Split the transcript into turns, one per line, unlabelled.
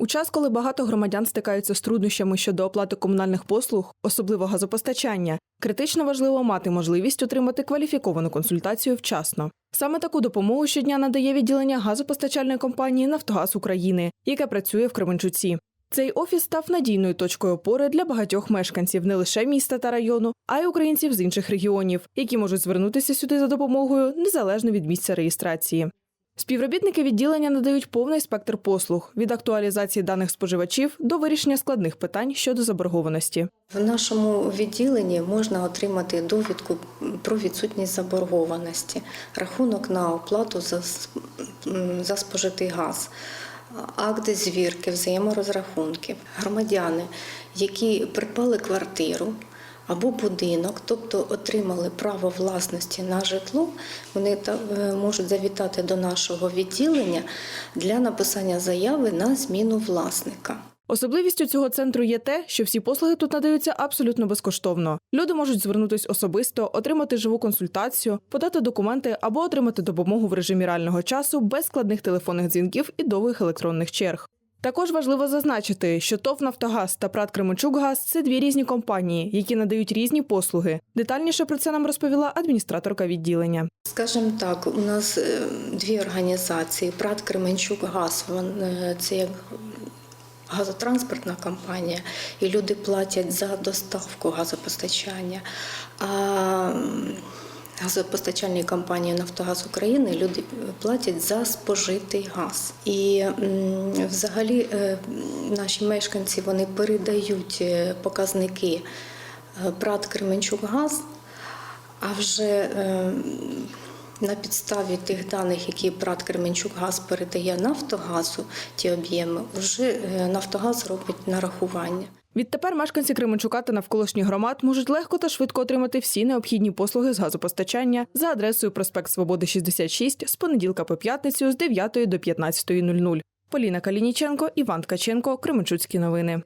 У час, коли багато громадян стикаються з труднощами щодо оплати комунальних послуг, особливо газопостачання, критично важливо мати можливість отримати кваліфіковану консультацію вчасно. Саме таку допомогу щодня надає відділення газопостачальної компанії Нафтогаз України, яке працює в Кременчуці. Цей офіс став надійною точкою опори для багатьох мешканців не лише міста та району, а й українців з інших регіонів, які можуть звернутися сюди за допомогою незалежно від місця реєстрації. Співробітники відділення надають повний спектр послуг від актуалізації даних споживачів до вирішення складних питань щодо заборгованості.
В нашому відділенні можна отримати довідку про відсутність заборгованості, рахунок на оплату за, за спожитий газ, акти звірки, взаєморозрахунки. Громадяни, які придбали квартиру або будинок, тобто отримали право власності на житло, вони е, можуть завітати до нашого відділення для написання заяви на зміну власника.
Особливістю цього центру є те, що всі послуги тут надаються абсолютно безкоштовно. Люди можуть звернутись особисто, отримати живу консультацію, подати документи або отримати допомогу в режимі реального часу без складних телефонних дзвінків і довгих електронних черг. Також важливо зазначити, що ТОВ «Нафтогаз» та ПРАТ «Кременчукгаз» – це дві різні компанії, які надають різні послуги. Детальніше про це нам розповіла адміністраторка відділення.
Скажімо так, у нас е, дві організації: ПРАТ Кременчук Газ. вон, е, Це як газотранспортна компанія, і люди платять за доставку газопостачання. А газопостачальній компанії Нафтогаз України люди платять за спожитий газ. І взагалі е, наші мешканці вони передають е, показники е, ПРАТ Кременчук-Газ, а вже е, на підставі тих даних, які ПРАТ Кременчук-Газ передає Нафтогазу, ті об'єми, вже е, Нафтогаз робить нарахування.
Відтепер мешканці Кременчука та навколишніх громад можуть легко та швидко отримати всі необхідні послуги з газопостачання за адресою проспект Свободи 66 з понеділка по п'ятницю з 9 до 15.00. Поліна Калініченко, Іван Ткаченко, Кременчуцькі новини.